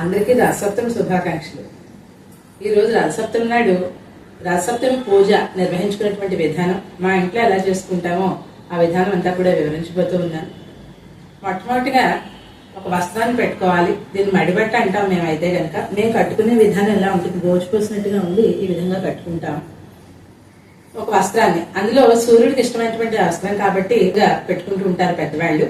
అందరికీ రథసప్తమి శుభాకాంక్షలు. ఈరోజు రోజు రథసప్తమి నాడు రథసప్తమి పూజ నిర్వహించుకున్నటువంటి విధానం మా ఇంట్లో ఎలా చేసుకుంటామో ఆ విధానం అంతా కూడా వివరించబోతూ ఉన్నాను. మొట్టమొదటిగా ఒక వస్త్రాన్ని పెట్టుకోవాలి. దీన్ని మడిబట్ట అంటాం మేమైతే కనుక మేము కట్టుకునే విధానం ఎలా ఉంటుంది? గోచుపోసినట్టుగా ఉంది ఈ విధంగా కట్టుకుంటాం. ఒక వస్త్రాన్ని. అందులో సూర్యుడికి ఇష్టమైనటువంటి వస్త్రం కాబట్టి ఇక పెట్టుకుంటూ ఉంటారు పెద్దవాళ్ళు.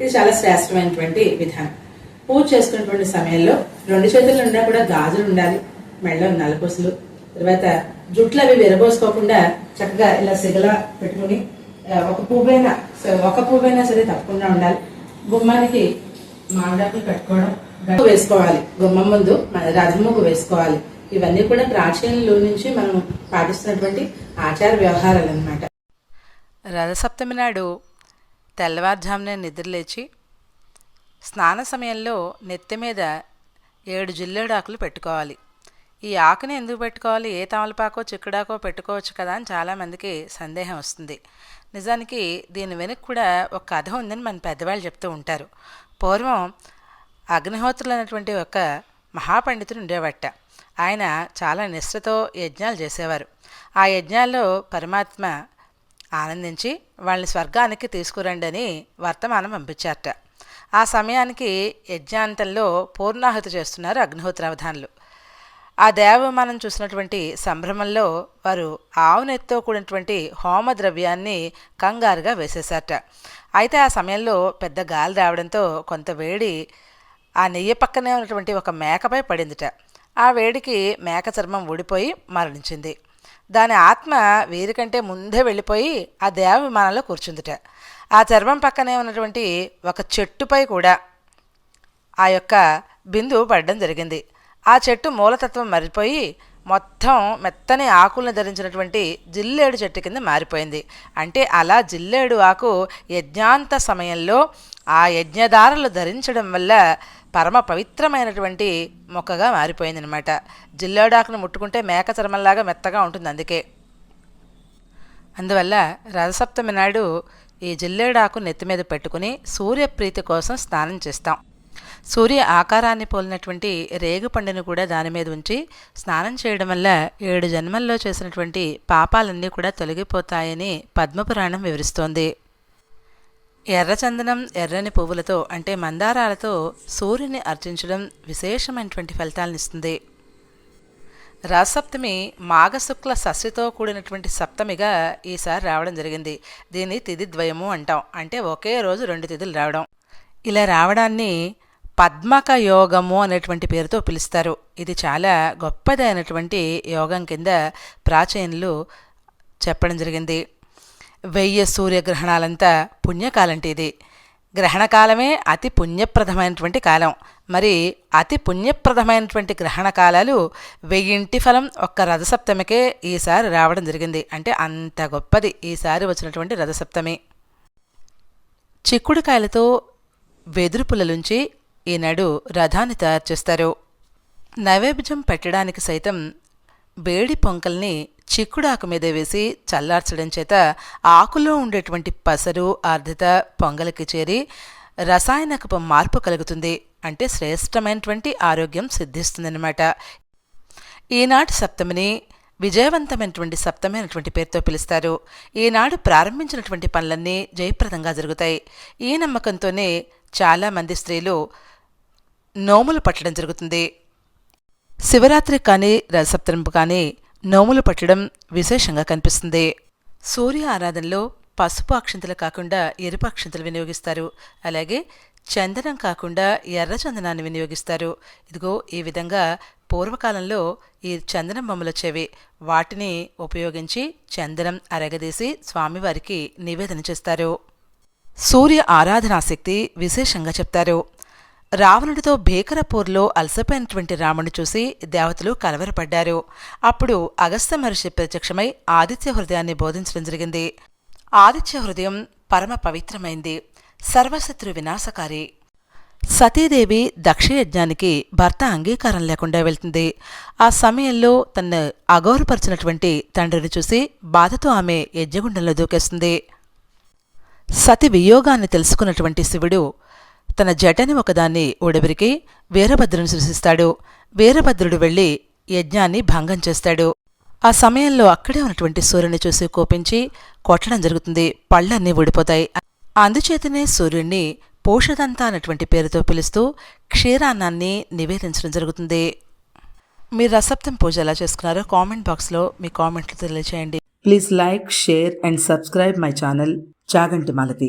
ఇది చాలా శ్రేష్టమైనటువంటి విధానం. పూజ చేసుకున్నటువంటి సమయంలో రెండు చేతులు ఉన్నా కూడా గాజులు ఉండాలి మెళ్ళ నలకొసులు తర్వాత జుట్లు అవి విరబోసుకోకుండా చక్కగా ఇలా సిగలా పెట్టుకుని ఒక పువ్వైనా ఒక పువ్వైనా సరే తప్పకుండా ఉండాలి. గుమ్మానికి మామిడాకులు కట్టుకోవడం వేసుకోవాలి. గుమ్మం ముందు మన వేసుకోవాలి. ఇవన్నీ కూడా ప్రాచీనలో నుంచి మనం పాటిస్తున్నటువంటి ఆచార వ్యవహారాలు అనమాట రథసప్తమి నాడు తెల్లవారుజామునే నిద్రలేచి స్నాన సమయంలో నెత్తి మీద ఏడు జిల్లేడాకులు పెట్టుకోవాలి. ఈ ఆకుని ఎందుకు పెట్టుకోవాలి? ఏ తమలపాకో చిక్కుడాకో పెట్టుకోవచ్చు కదా అని చాలామందికి సందేహం వస్తుంది. నిజానికి దీని వెనక్కి కూడా ఒక కథ ఉందని మన పెద్దవాళ్ళు చెప్తూ ఉంటారు. పూర్వం అగ్నిహోత్రులు అనేటువంటి ఒక మహాపండితుడు ఉండేవట. ఆయన చాలా నిష్ఠతో యజ్ఞాలు చేసేవారు. ఆ యజ్ఞాల్లో పరమాత్మ ఆనందించి వాళ్ళని స్వర్గానికి తీసుకురండి అని వర్తమానం పంపించారట. ఆ సమయానికి యజ్ఞాంతంలో పూర్ణాహుతి చేస్తున్నారు అగ్నిహోత్రావధానులు. ఆ దేవమానం చూసినటువంటి సంభ్రమంలో వారు ఆవునెత్తో కూడినటువంటి హోమ ద్రవ్యాన్ని కంగారుగా వేసేశారట. అయితే ఆ సమయంలో పెద్ద గాలి రావడంతో కొంత వేడి ఆ నెయ్యి పక్కనే ఉన్నటువంటి ఒక మేకపై పడిందిట. ఆ వేడికి మేక చర్మం ఊడిపోయి మరణించింది. దాని ఆత్మ వీరికంటే ముందే వెళ్ళిపోయి ఆ దేవ విమానంలో కూర్చుందిట. ఆ చర్మం పక్కనే ఉన్నటువంటి ఒక చెట్టుపై కూడా ఆ యొక్క బిందువు పడడం జరిగింది. ఆ చెట్టు మూలతత్వం మారిపోయి మొత్తం మెత్తని ఆకులను ధరించినటువంటి జిల్లేడు చెట్టు కింద మారిపోయింది. అంటే అలా జిల్లేడు ఆకు యజ్ఞాంత సమయంలో ఆ యజ్ఞదారులు ధరించడం వల్ల పరమ పవిత్రమైనటువంటి మొక్కగా మారిపోయిందనమాట జిల్లేడాకును ముట్టుకుంటే మేక చర్మంలాగా మెత్తగా ఉంటుంది అందుకే. అందువల్ల రథసప్తమి నాడు ఈ జిల్లేడాకు నెత్తి మీద పెట్టుకుని సూర్యప్రీతి కోసం స్నానం చేస్తాం. సూర్య ఆకారాన్ని పోలినటువంటి రేగుపండును కూడా దాని మీద ఉంచి స్నానం చేయడం వల్ల ఏడు జన్మల్లో చేసినటువంటి పాపాలన్నీ కూడా తొలగిపోతాయని పద్మపురాణం వివరిస్తోంది. ఎర్రచందనం ఎర్రని పువ్వులతో అంటే మందారాలతో సూర్యుని అర్చించడం విశేషమైనటువంటి ఫలితాలనిస్తుంది రాసప్తమి మాఘశుక్ల షష్ఠితో కూడినటువంటి సప్తమిగా ఈసారి రావడం జరిగింది. దీన్ని తిథి ద్వయము అంటాం. అంటే ఒకే రోజు రెండు తిథులు రావడం. ఇలా రావడాన్ని పద్మక యోగము అనేటువంటి పేరుతో పిలుస్తారు. ఇది చాలా గొప్పదైనటువంటి యోగం కింద ప్రాచీనులు చెప్పడం జరిగింది. వెయ్యి సూర్యగ్రహణాలంతా పుణ్యకాలంటే ఇది. గ్రహణకాలమే అతి పుణ్యప్రదమైనటువంటి కాలం. మరి అతి పుణ్యప్రదమైనటువంటి గ్రహణ కాలాలు వెయ్యింటి ఫలం ఒక్క రథసప్తమికే ఈసారి రావడం జరిగింది. అంటే అంత గొప్పది ఈసారి వచ్చినటువంటి రథసప్తమి. చిక్కుడుకాయలతో వెదురు పుల్లలుంచి ఈనాడు రథాన్ని తయారు చేస్తారు. నైవేద్యం పెట్టడానికి సైతం వేడి పొంకల్ని చిక్కుడాకు మీద వేసి చల్లార్చడం చేత ఆకులో ఉండేటువంటి పసరు ఆర్ద్రత పొంగలికి చేరి రసాయనకపు మార్పు కలుగుతుంది. అంటే శ్రేష్టమైనటువంటి ఆరోగ్యం సిద్ధిస్తుందన్నమాట. ఈనాటి సప్తమిని విజయవంతమైనటువంటి సప్తమి అనేటువంటి పేరుతో పిలుస్తారు. ఈనాడు ప్రారంభించినటువంటి పనులన్నీ జయప్రదంగా జరుగుతాయి. ఈ నమ్మకంతోనే చాలామంది స్త్రీలు నోములు పట్టడం జరుగుతుంది. శివరాత్రి కానీ రథసప్తమి కానీ నోములు పట్టడం విశేషంగా కనిపిస్తుంది. సూర్య ఆరాధనలో పసుపు అక్షంతలు కాకుండా ఎరుపు అక్షంతలు వినియోగిస్తారు. అలాగే చందనం కాకుండా ఎర్ర చందనాన్ని వినియోగిస్తారు. ఇదిగో ఈ విధంగా పూర్వకాలంలో ఈ చందనం బొమ్మలు వచ్చేవి వాటిని ఉపయోగించి చందనం అరగదీసి స్వామివారికి నివేదన చేస్తారు. సూర్య ఆరాధనాశక్తి విశేషంగా చెప్తారు. రావణుడితో భీకరపూర్లో అలసపోయినటువంటి రాముని చూసి దేవతలు కలవరపడ్డారు. అప్పుడు అగస్త్య మహర్షి ప్రత్యక్షమై ఆదిత్య హృదయాన్ని బోధించడం జరిగింది. ఆదిత్య హృదయం పరమ పవిత్రమైంది. సర్వశత్రు వినాశకారి. సతీదేవి దక్షయజ్ఞానికి భర్త అంగీకారం లేకుండా వెళ్తుంది. ఆ సమయంలో తన్ను అగౌరపరిచినటువంటి తండ్రిని చూసి బాధతో ఆమె యజ్ఞగుండంలో దూకేస్తుంది. సతి వియోగాన్ని తెలుసుకున్నటువంటి శివుడు తన జటని ఒకదాన్ని ఉడబిరికి వీరభద్రుని సృశిస్తాడు వీరభద్రుడు వెళ్ళి యజ్ఞాన్ని భంగం చేస్తాడు. ఆ సమయంలో అక్కడే ఉన్నటువంటి సూర్యుని చూసి కోపించి కొట్టడం జరుగుతుంది. పళ్ళన్నీ ఊడిపోతాయి. అందుచేతనే సూర్యుణ్ణి పోషదంతా అన్నటువంటి పేరుతో పిలుస్తూ క్షీరాన్నాన్ని నివేదించడం జరుగుతుంది. మీరు రసప్తం పూజ ఎలా చేసుకున్నారో కామెంట్ బాక్స్లో మీ కామెంట్లు తెలియచేయండి. Please like share and subscribe my channel Chaganti Malathi.